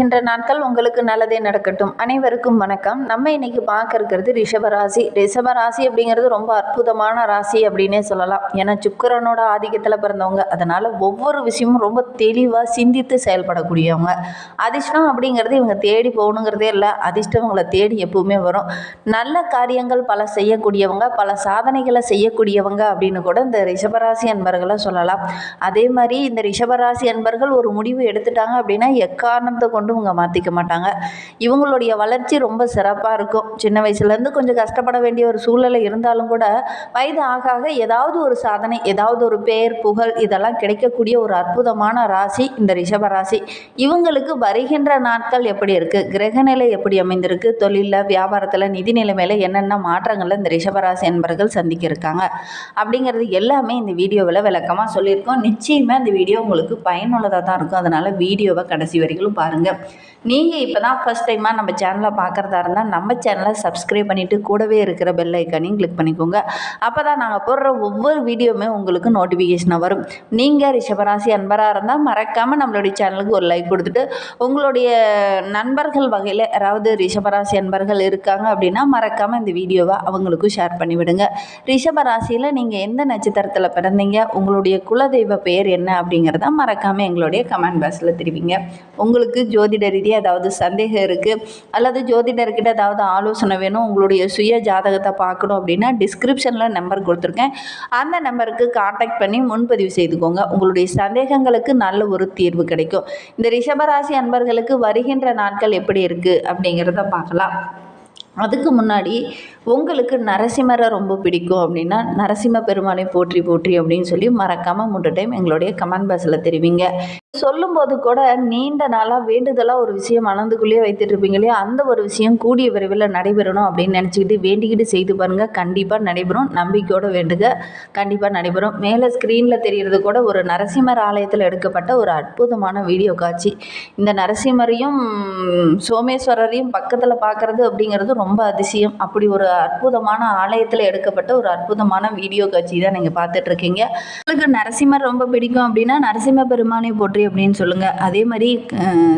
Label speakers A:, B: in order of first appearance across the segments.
A: இன்ற நாட்கள் உங்களுக்கு நல்லதே நடக்கட்டும். அனைவருக்கும் வணக்கம். நம்ம இன்னைக்கு பார்க்க இருக்கிறது ரிஷபராசி. ரிஷபராசி அப்படிங்கிறது ரொம்ப அற்புதமான ராசி அப்படின்னே சொல்லலாம். ஏன்னா சுக்கரனோட ஆதிக்கத்தில் பிறந்தவங்க. அதனால் ஒவ்வொரு விஷயமும் ரொம்ப தெளிவாக சிந்தித்து செயல்படக்கூடியவங்க. அதிர்ஷ்டம் அப்படிங்கிறது இவங்க தேடி போகணுங்கிறதே இல்லை. அதிர்ஷ்டம் இவங்களை தேடி எப்பவுமே வரும். நல்ல காரியங்கள் பல செய்யக்கூடியவங்க பல சாதனைகளை செய்யக்கூடியவங்க அப்படின்னு கூட இந்த ரிஷபராசி அன்பர்களை சொல்லலாம். அதே மாதிரி இந்த ரிஷபராசி அன்பர்கள் ஒரு முடிவு எடுத்துட்டாங்க அப்படின்னா எக்காரணத்தை கொண்டு இவங்க மாற்றிக்க மாட்டாங்க. இவங்களுடைய வளர்ச்சி ரொம்ப சிறப்பாக இருக்கும். சின்ன வயசுலேருந்து கொஞ்சம் கஷ்டப்பட வேண்டிய ஒரு சூழ்நிலை இருந்தாலும் கூட வயது ஆக ஆக ஏதாவது ஒரு சாதனை ஏதாவது ஒரு பேர் புகழ் இதெல்லாம் கிடைக்கக்கூடிய ஒரு அற்புதமான ராசி இந்த ரிஷப ராசி. இவங்களுக்கு வருகின்ற நாட்கள் எப்படி இருக்குது கிரகநிலை எப்படி அமைந்திருக்கு? தொழிலில் வியாபாரத்தில் நிதி நிலைமையில் என்னென்ன மாற்றங்களை இந்த ரிஷபராசி என்பர்கள் சந்திக்க இருக்காங்க அப்படிங்கிறது எல்லாமே இந்த வீடியோவில் விளக்கமாக சொல்லியிருக்கோம். நிச்சயமாக இந்த வீடியோ உங்களுக்கு பயனுள்ளதாக தான் இருக்கும். அதனால் வீடியோவை கடைசி வரைக்கும் பாருங்கள் நீங்கள் இப்போ தான் ஃபஸ்ட் டைமாக நம்ம சேனலை பார்க்குறதா இருந்தால் நம்ம சேனலை சப்ஸ்கிரைப் பண்ணிவிட்டு கூடவே இருக்கிற பெல் ஐக்கானையும் கிளிக் பண்ணிக்கோங்க. அப்போ தான் நாங்கள் போடுற ஒவ்வொரு வீடியோவுமே உங்களுக்கு நோட்டிஃபிகேஷனாக வரும். நீங்கள் ரிஷபராசி அன்பராக இருந்தால் மறக்காமல் நம்மளுடைய சேனலுக்கு ஒரு லைக் கொடுத்துட்டு உங்களுடைய நண்பர்கள் வகையில் யாராவது ரிஷபராசி அன்பர்கள் இருக்காங்க அப்படின்னா மறக்காமல் இந்த வீடியோவை அவங்களுக்கும் ஷேர் பண்ணிவிடுங்க. ரிஷபராசியில் நீங்கள் எந்த நட்சத்திரத்தில் பிறந்தீங்க உங்களுடைய குலதெய்வ பெயர் என்ன அப்படிங்கிறத மறக்காமல் எங்களுடைய கமெண்ட் பாக்ஸில் தெரிவிங்க. உங்களுக்கு ஜோதிட ரீதியாக ஏதாவது சந்தேகம் இருக்குது அல்லது ஜோதிடர்கிட்ட ஏதாவது ஆலோசனை வேணும்? உங்களுடைய சுய ஜாதகத்தை பார்க்கணும் அப்படின்னா டிஸ்கிரிப்ஷனில் நம்பர் கொடுத்துருக்கேன். அந்த நம்பருக்கு காண்டாக்ட் பண்ணி முன்பதிவு செய்துக்கோங்க. உங்களுடைய சந்தேகங்களுக்கு நல்ல ஒரு தீர்வு கிடைக்கும். இந்த ரிஷபராசி அன்பர்களுக்கு வருகின்ற நாட்கள் எப்படி இருக்குது அப்படிங்கிறத பார்க்கலாம். அதுக்கு முன்னாடி உங்களுக்கு நரசிம்மரை ரொம்ப பிடிக்கும் அப்படின்னா நரசிம்ம பெருமானை போற்றி போற்றி அப்படின்னு சொல்லி மறக்காமல் மூன்று டைம் எங்களுடைய கமெண்ட் பாக்ஸில் தெரிவிங்க. சொல்லும்போது கூட நீண்ட நாளாக வேண்டுதலாக ஒரு விஷயம் மனதுக்குள்ளேயே வைத்துட்டு இருப்பீங்களே அந்த ஒரு விஷயம் கூடிய விரைவில் நடைபெறணும் அப்படின்னு நினச்சிக்கிட்டு வேண்டிக்கிட்டு செய்து பாருங்கள் கண்டிப்பாக நடைபெறும். நம்பிக்கையோடு வேண்டுக. கண்டிப்பாக நடைபெறும். மேலே ஸ்க்ரீனில் தெரிகிறது கூட ஒரு நரசிம்மர் ஆலயத்தில் எடுக்கப்பட்ட ஒரு அற்புதமான வீடியோ காட்சி. இந்த நரசிம்மரையும் சோமேஸ்வரரையும் பக்கத்தில் பார்க்குறது அப்படிங்கிறது ரொம்ப அதிசயம். அப்படி ஒரு அற்புதமான ஆலயத்தில் எடுக்கப்பட்ட ஒரு அற்புதமான வீடியோ காட்சி தான் நீங்கள் பார்த்துட்ருக்கீங்க உங்களுக்கு நரசிம்மர் ரொம்ப பிடிக்கும் அப்படின்னா நரசிம்ம பெருமானை போற்றி அப்படின்னு சொல்லுங்கள் அதே மாதிரி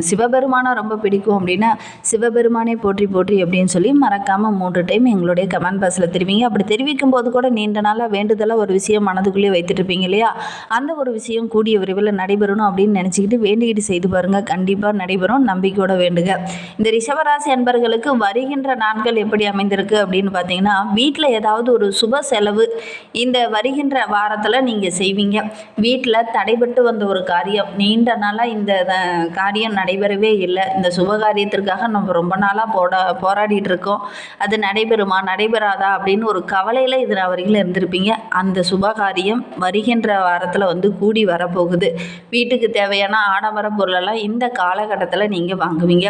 A: சிவபெருமானை ரொம்ப பிடிக்கும் அப்படின்னா சிவபெருமானை போற்றி போற்றி அப்படின்னு சொல்லி மறக்காமல் மூன்று டைம் எங்களுடைய கமெண்ட் பாக்ஸில் தெரிவிங்க. அப்படி தெரிவிக்கும் போது கூட நீண்ட நாளாக வேண்டுதலாக ஒரு விஷயம் மனதுக்குள்ளேயே வைத்துட்டு இருப்பீங்க இல்லையா? அந்த ஒரு விஷயம் கூடிய விரைவில் நடைபெறணும் அப்படின்னு நினச்சிக்கிட்டு வேண்டிக்கிட்டு செய்து பாருங்கள் கண்டிப்பாக நடைபெறும். நம்பிக்கையோட வேண்டுங்க. இந்த ரிஷவராசி அன்பர்களுக்கு வருகின்ற நாட்கள் எப்படி அமைந்திருக்கு அப்படின்னு பார்த்தீங்கன்னா வீட்டில் ஏதாவது ஒரு சுப செலவு இந்த வருகின்ற வாரத்தில் நீங்கள் செய்வீங்க. வீட்டில் தடைபட்டு வந்த ஒரு காரியம் நீண்ட நாளாக இந்த காரியம் நடைபெறவே இல்லை. இந்த சுபகாரியத்திற்காக நம்ம ரொம்ப நாளாக போட போராடிட்டு இருக்கோம். அது நடைபெறுமா நடைபெறாதா அப்படின்னு ஒரு கவலையில் இது வரைக்கும் இருந்திருப்பீங்க. அந்த சுபகாரியம் வருகின்ற வாரத்தில் வந்து கூடி வரப்போகுது. வீட்டுக்கு தேவையான ஆடம்பர பொருளெல்லாம் இந்த காலகட்டத்தில் நீங்கள் வாங்குவீங்க.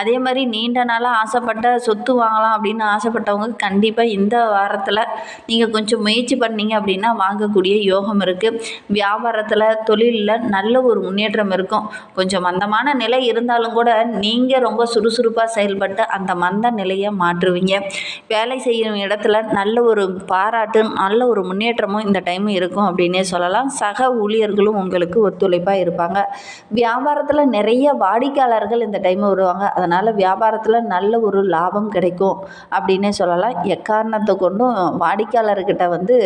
A: அதே மாதிரி நீண்ட நாளாக ஆசைப்பட்ட சொத்து வாங்கலாம் அப்படின்னு ஆசைப்பட்டவங்க கண்டிப்பாக இந்த வாரத்தில் நீங்கள் கொஞ்சம் முயற்சி பண்ணீங்க அப்படின்னா வாங்கக்கூடிய யோகம் இருக்குது வியாபாரத்தில் தொழிலில் நல்ல ஒரு முன்னேற்றம் முன்னேற்றம் இருக்கும். கொஞ்சம் மந்தமான நிலை இருந்தாலும் கூட நீங்கள் ரொம்ப சுறுசுறுப்பாக செயல்பட்டு அந்த மந்த நிலையை மாற்றுவீங்க. வேலை செய்யும் இடத்துல நல்ல ஒரு பாராட்டு நல்ல ஒரு முன்னேற்றமும் இந்த டைம் இருக்கும் அப்படின்னே சொல்லலாம். சக ஊழியர்களும் உங்களுக்கு ஒத்துழைப்பாக இருப்பாங்க. வியாபாரத்தில் நிறைய வாடிக்கையாளர்கள் இந்த டைம் வருவாங்க. அதனால் வியாபாரத்தில் நல்ல ஒரு லாபம் கிடைக்கும் அப்படின்னே சொல்லலாம். எக்காரணத்தை கொண்டும் வாடிக்கையாளர்கிட்ட வந்து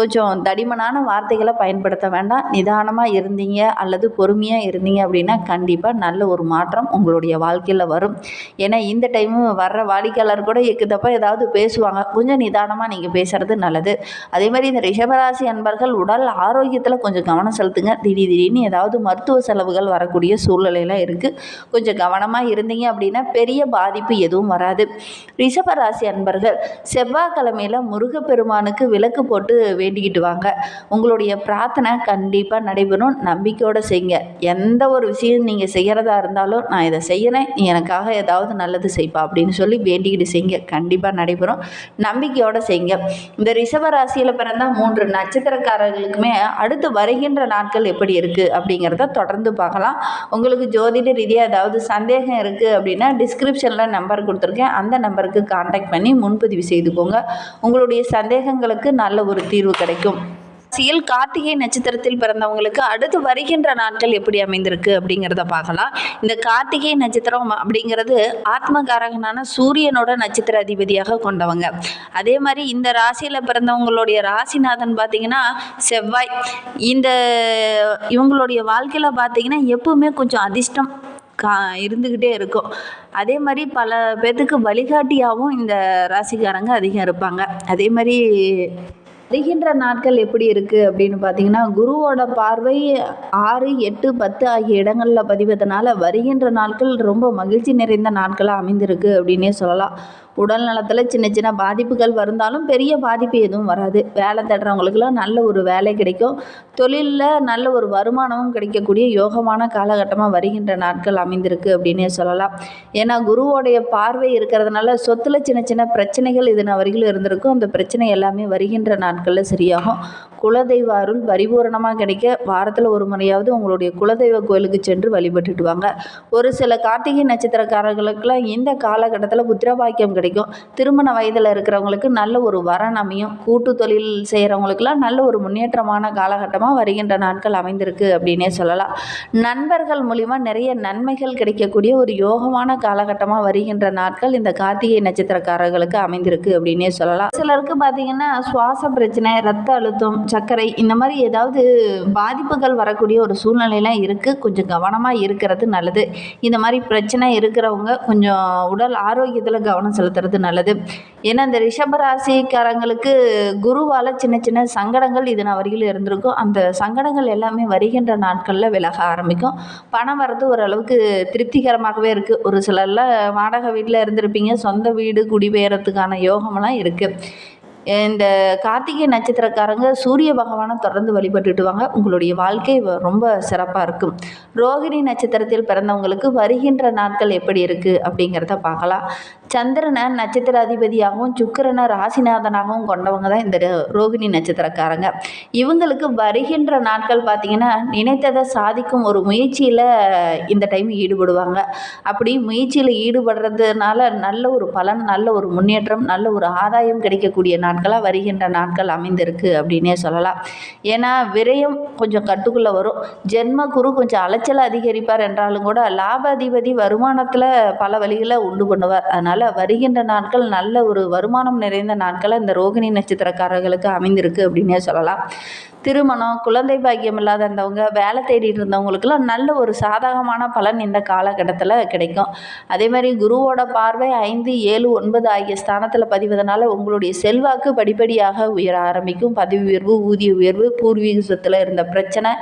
A: கொஞ்சம் தடிமனான வார்த்தைகளை பயன்படுத்த வேண்டாம். நிதானமாக இருந்தீங்க அல்லது பொறுமையாக இருந்தீங்க அப்படின்னா கண்டிப்பாக நல்ல ஒரு மாற்றம் உங்களுடைய வாழ்க்கையில் வரும். ஏன்னா இந்த டைமு வர்ற வாடிக்கையாளர் கூட எக்குதப்ப ஏதாவது பேசுவாங்க. கொஞ்சம் நிதானமாக நீங்கள் பேசுகிறது நல்லது. அதே மாதிரி இந்த ரிஷபராசி அன்பர்கள் உடல் ஆரோக்கியத்தில் கொஞ்சம் கவனம் செலுத்துங்க. திடீர் திடீர்னு ஏதாவது மருத்துவ செலவுகள் வரக்கூடிய சூழ்நிலையெல்லாம் இருக்குது கொஞ்சம் கவனமாக இருந்தீங்க அப்படின்னா பெரிய பாதிப்பு எதுவும் வராது. ரிஷபராசி அன்பர்கள் செவ்வாய்க்கிழமையில் முருகப்பெருமானுக்கு விளக்கு போட்டு வேண்டிக்கிட்டு வாங்க. உங்களுடைய பிரார்த்தனை கண்டிப்பாக நடைபெறும். நம்பிக்கையோடு செய்யுங்க. எந்த ஒரு விஷயம் நீங்கள் செய்கிறதா இருந்தாலும் நான் இதை செய்கிறேன் நீ எனக்காக ஏதாவது நல்லது செய்ப்பா அப்படின்னு சொல்லி வேண்டிக்கிட்டு செய்யுங்க கண்டிப்பாக நடைபெறும். நம்பிக்கையோடு செய்யுங்க இந்த ரிஷப ராசியில் பிறந்தால் மூன்று நட்சத்திரக்காரர்களுக்குமே அடுத்து வருகின்ற நாட்கள் எப்படி இருக்குது அப்படிங்கிறத தொடர்ந்து பார்க்கலாம். உங்களுக்கு ஜோதிட ரீதியாக ஏதாவது சந்தேகம் இருக்குது அப்படின்னா டிஸ்கிரிப்ஷனில் நம்பர் கொடுத்துருக்கேன். அந்த நம்பருக்கு காண்டாக்ட் பண்ணி முன்பதிவு செய்துக்கோங்க உங்களுடைய சந்தேகங்களுக்கு நல்ல ஒரு தீர்வு கிடைக்கும். ராசியில் கார்த்திகை நட்சத்திரத்தில் பிறந்தவங்களுக்கு அடுத்து வருகின்ற நாட்கள் எப்படி அமைந்திருக்கு அப்படிங்கிறத பார்க்கலாம். இந்த கார்த்திகை நட்சத்திரம் அப்படிங்கிறது ஆத்மகாரகனான சூரியனோட நட்சத்திர அதிபதியாக கொண்டவங்க. அதே மாதிரி இந்த ராசியில் பிறந்தவங்களுடைய ராசிநாதன் பார்த்தீங்கன்னா செவ்வாய். இந்த இவங்களுடைய வாழ்க்கையில் பார்த்தீங்கன்னா எப்பவுமே கொஞ்சம் அதிர்ஷ்டம் கா இருந்துக்கிட்டே இருக்கும். அதே மாதிரி பல பேர்த்துக்கு வழிகாட்டியாகவும் இந்த ராசிக்காரங்க அதிகம் இருப்பாங்க. அதே மாதிரி வருகின்ற நாட்கள் எப்படி இருக்குது அப்படின்னு பார்த்தீங்கன்னா குருவோட பார்வை ஆறு எட்டு பத்து ஆகிய இடங்களில் பதிவதனால வருகின்ற நாட்கள் ரொம்ப மகிழ்ச்சி நிறைந்த நாட்களாக அமைந்திருக்கு அப்படின்னே சொல்லலாம். உடல் நலத்தில் சின்ன சின்ன பாதிப்புகள் வந்தாலும் பெரிய பாதிப்பு எதுவும் வராது. வேலை தேடுறவங்களுக்குலாம் நல்ல ஒரு வேலை கிடைக்கும். தொழிலில் நல்ல ஒரு வருமானமும் கிடைக்கக்கூடிய யோகமான காலகட்டமாக வருகின்ற நாட்கள் அமைந்திருக்கு அப்படின்னே சொல்லலாம். ஏன்னா குருவோடைய பார்வை இருக்கிறதுனால சொத்தில் சின்ன சின்ன பிரச்சனைகள் இதன வரையிலும் இருந்திருக்கும். அந்த பிரச்சனை எல்லாமே வருகின்ற நாட்களில் சரியாகும். குலதெய்வ அருள் பரிபூரணமாக கிடைக்க வாரத்தில் ஒரு முறையாவது உங்களுடைய குலதெய்வ கோயிலுக்கு சென்று வழிபட்டுட்டு வாங்க. ஒரு சில கார்த்திகை நட்சத்திரக்காரர்களுக்கெல்லாம் இந்த காலகட்டத்தில் புத்திரபாக்கியம் கிடைக்கும். திருமண வயதில் இருக்கிறவங்களுக்கு நல்ல ஒரு வரன் அமையும். கூட்டு தொழில் செய்கிறவங்களுக்கெல்லாம் நல்ல ஒரு முன்னேற்றமான காலகட்டமாக வருகின்ற நாட்கள் அமைந்திருக்கு அப்படின்னே சொல்லலாம். நண்பர்கள் மூலிமா நிறைய நன்மைகள் கிடைக்கக்கூடிய ஒரு யோகமான காலகட்டமாக வருகின்ற நாட்கள் இந்த கார்த்திகை நட்சத்திரக்காரர்களுக்கு அமைந்திருக்கு அப்படின்னே சொல்லலாம். சிலருக்கு பார்த்தீங்கன்னா சுவாச பிரச்சனை ரத்த அழுத்தம் சர்க்கரை இந்த மாதிரி ஏதாவது பாதிப்புகள் வரக்கூடிய ஒரு சூழ்நிலையெல்லாம் இருக்குது கொஞ்சம் கவனமாக இருக்கிறது நல்லது. இந்த மாதிரி பிரச்சனை இருக்கிறவங்க கொஞ்சம் உடல் ஆரோக்கியத்தில் கவனம் செலுத்துறது நல்லது. ஏன்னா இந்த ரிஷபராசிக்காரங்களுக்கு குருவால் சின்ன சின்ன சங்கடங்கள் இதன் வரையில் இருந்திருக்கும். அந்த சங்கடங்கள் எல்லாமே வருகின்ற நாட்களில் விலக ஆரம்பிக்கும். பணம் வரது ஓரளவுக்கு திருப்திகரமாகவே இருக்குது ஒரு சிலர்லாம் வாடகை வீட்டில் இருந்திருப்பீங்க. சொந்த வீடு குடிபெயரத்துக்கான யோகமெல்லாம் இருக்குது இந்த கார்த்திகை நட்சத்திரக்காரங்க சூரிய பகவானை தொடர்ந்து வழிபட்டுட்டு வாங்க உங்களுடைய வாழ்க்கை ரொம்ப சிறப்பாக இருக்கும். ரோகிணி நட்சத்திரத்தில் பிறந்தவங்களுக்கு வருகின்ற நாட்கள் எப்படி இருக்குது அப்படிங்கிறத பார்க்கலாம். சந்திரனை நட்சத்திர அதிபதியாகவும் சுக்கிரனை ராசிநாதனாகவும் கொண்டவங்க தான் இந்த ரோ- ரோகிணி நட்சத்திரக்காரங்க. இவங்களுக்கு வருகின்ற நாட்கள் பார்த்திங்கன்னா நினைத்ததை சாதிக்கும் ஒரு முயற்சியில் இந்த டைம் ஈடுபடுவாங்க. அப்படி முயற்சியில் ஈடுபடுறதுனால நல்ல ஒரு பலன் நல்ல ஒரு முன்னேற்றம் நல்ல ஒரு ஆதாயம் கிடைக்கக்கூடிய நாட்களாக வருகின்ற நாட்கள் அமைந்திருக்கு அப்படின்னே சொல்லலாம். ஏன்னா விரயம் கொஞ்சம் கட்டுக்குள்ளே வரும். ஜென்ம குரு கொஞ்சம் அலைச்சலை அதிகரிப்பார் என்றாலும் கூட லாப அதிபதி வருமானத்தில் பல வழிகளை உண்டு பண்ணுவார். அதனால் வருகின்ற நாட்கள் நல்ல ஒரு வருமானம் நிறைந்த நாட்களை இந்த ரோகிணி நட்சத்திரக்காரர்களுக்கு அமைந்திருக்கு அப்படின்னே சொல்லலாம். திருமணம் குழந்தை பாக்கியம் இல்லாத இருந்தவங்க வேலை தேடிட்டு இருந்தவங்களுக்கெல்லாம் நல்ல ஒரு சாதகமான பலன் இந்த காலகட்டத்தில் கிடைக்கும். அதே மாதிரி குருவோட பார்வை ஐந்து ஏழு ஒன்பது ஆகிய ஸ்தானத்தில் பதிவதனால உங்களுடைய செல்வாக்கு படிப்படியாக உயர ஆரம்பிக்கும். பதவி உயர்வு ஊதிய உயர்வு பூர்வீக சொத்தில் இருந்த பிரச்சனை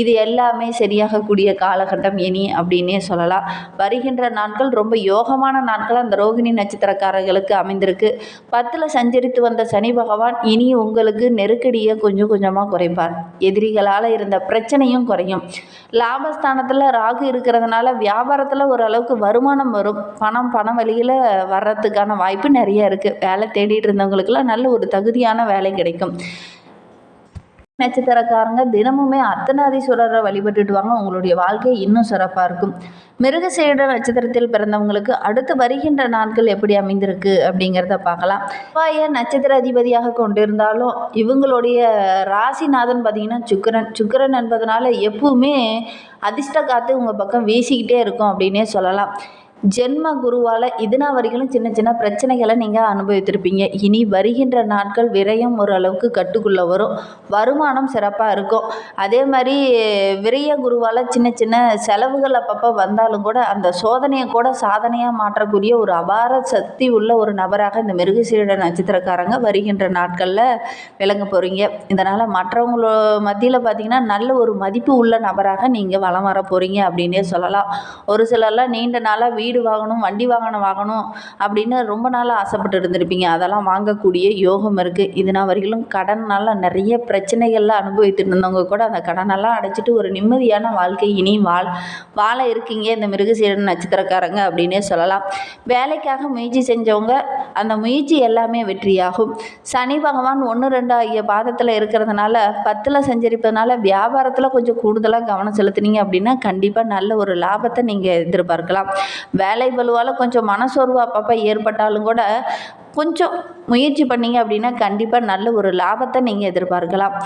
A: இது எல்லாமே சரியாகக்கூடிய காலகட்டம் இனி அப்படின்னே சொல்லலாம். வருகின்ற நாட்கள் ரொம்ப யோகமான நாட்கள் அந்த ரோகிணி நட்சத்திரக்காரர்களுக்கு அமைந்திருக்கு. பத்தில் சஞ்சரித்து வந்த சனி பகவான் இனி உங்களுக்கு நெருக்கடியை கொஞ்சம் கொஞ்சமாக குறைப்பார் எதிரிகளால் இருந்த பிரச்சனையும் குறையும். லாபஸ்தானத்தில் ராகு இருக்கிறதுனால வியாபாரத்தில் ஓரளவுக்கு வருமானம் வரும். பணம் பண வழியில் வர்றதுக்கான வாய்ப்பு நிறைய இருக்குது வேலை தேடிட்டு இருந்தவங்களுக்கெல்லாம் நல்ல ஒரு தகுதியான வேலை கிடைக்கும். நட்சத்திரக்காரங்க தினமுமே அர்த்தநாதீஸ்வரரை வழிபட்டுட்டு வாங்க. உங்களுடைய வாழ்க்கை இன்னும் சிறப்பாக இருக்கும். மிருகசீட நட்சத்திரத்தில் பிறந்தவங்களுக்கு அடுத்து வருகின்ற நாட்கள் எப்படி அமைந்திருக்கு அப்படிங்கிறத பார்க்கலாம். செவ்வாய நட்சத்திர அதிபதியாக கொண்டிருந்தாலும் இவங்களுடைய ராசிநாதன் பார்த்தீங்கன்னா சுக்கிரன் சுக்கிரன் என்பதனால எப்பவுமே அதிர்ஷ்ட காற்று உங்கள் பக்கம் வீசிக்கிட்டே இருக்கும் அப்படின்னே சொல்லலாம். ஜென்ம குருவால் இதுனா வரைக்கும் சின்ன சின்ன பிரச்சனைகளை நீங்கள் அனுபவித்திருப்பீங்க. இனி வருகின்ற நாட்கள் விரயம் ஓரளவுக்கு கட்டுக்குள்ளே வரும். வருமானம் சிறப்பாக இருக்கும். அதே மாதிரி விரய குருவால் சின்ன சின்ன செலவுகள் அப்பப்போ வந்தாலும் கூட அந்த சோதனையை கூட சாதனையாக மாற்றக்கூடிய ஒரு அபார சக்தி உள்ள ஒரு நபராக இந்த மிருகசீட நட்சத்திரக்காரங்க வருகின்ற நாட்களில் விளங்க போகிறீங்க இதனால் மற்றவங்களோ மத்தியில் பார்த்தீங்கன்னா நல்ல ஒரு மதிப்பு உள்ள நபராக நீங்கள் வலம் வர போகிறீங்க அப்படின்னே சொல்லலாம். ஒரு சிலர்லாம் நீண்ட நாளாக வீடு வாங்கணும் வண்டி வாகனம் வாங்கணும் அப்படின்னு ரொம்ப நாளாக ஆசைப்பட்டு இருந்திருப்பீங்க. அதெல்லாம் வாங்கக்கூடிய யோகம் இருக்குது இதுனா வரையிலும் கடனால் நிறைய பிரச்சனைகள்லாம் அனுபவித்துட்டு இருந்தவங்க கூட அந்த கடனெல்லாம் அடைச்சிட்டு ஒரு நிம்மதியான வாழ்க்கை இனி வாழ் வாழ இருக்கீங்க. இந்த மிருகசீரன் நட்சத்திரக்காரங்க அப்படின்னே சொல்லலாம். வேலைக்காக முயற்சி செஞ்சவங்க அந்த முயற்சி எல்லாமே வெற்றியாகும். சனி பகவான் ஒன்று ரெண்டு ஆகிய பாதத்தில் இருக்கிறதுனால பத்தில் சஞ்சரிப்பதனால வியாபாரத்தில் கொஞ்சம் கூடுதலாக கவனம் செலுத்துனீங்க அப்படின்னா கண்டிப்பாக நல்ல ஒரு லாபத்தை நீங்கள் எதிர்பார்க்கலாம். வேலை பலுவால் கொஞ்சம் மனசோர்வு அப்பப்போ ஏற்பட்டாலும் கூட கொஞ்சம் முயற்சி பண்ணீங்க அப்படின்னா கண்டிப்பாக நல்ல ஒரு லாபத்தை நீங்கள் எதிர்பார்க்கலாம்.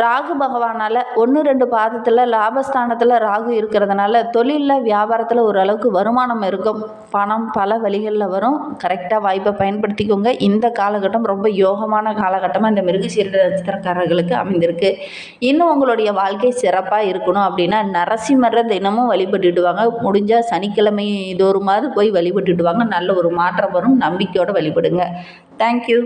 A: ராகு பகவானால் ஒன்று ரெண்டு பாதத்தில் லாபஸ்தானத்தில் ராகு இருக்கிறதுனால தொழிலில் வியாபாரத்தில் ஓரளவுக்கு வருமானம் இருக்கும். பணம் பல வழிகளில் வரும். கரெக்டாக வாய்ப்பை பயன்படுத்திக்கோங்க. இந்த காலகட்டம் ரொம்ப யோகமான காலகட்டமாக இந்த மிருகசீரட நட்சத்திரக்காரர்களுக்கு அமைந்திருக்கு. இன்னும் உங்களுடைய வாழ்க்கை சிறப்பாக இருக்கணும் அப்படின்னா நரசிம்மரை தினமும் வழிபட்டுடுவாங்க முடிஞ்சால் சனிக்கிழமை தோறுமாவது போய் வழிபட்டுடுவாங்க நல்ல ஒரு மாற்றம் வரும். நம்பிக்கையோடு வழிபடுங்க. தேங்க்யூ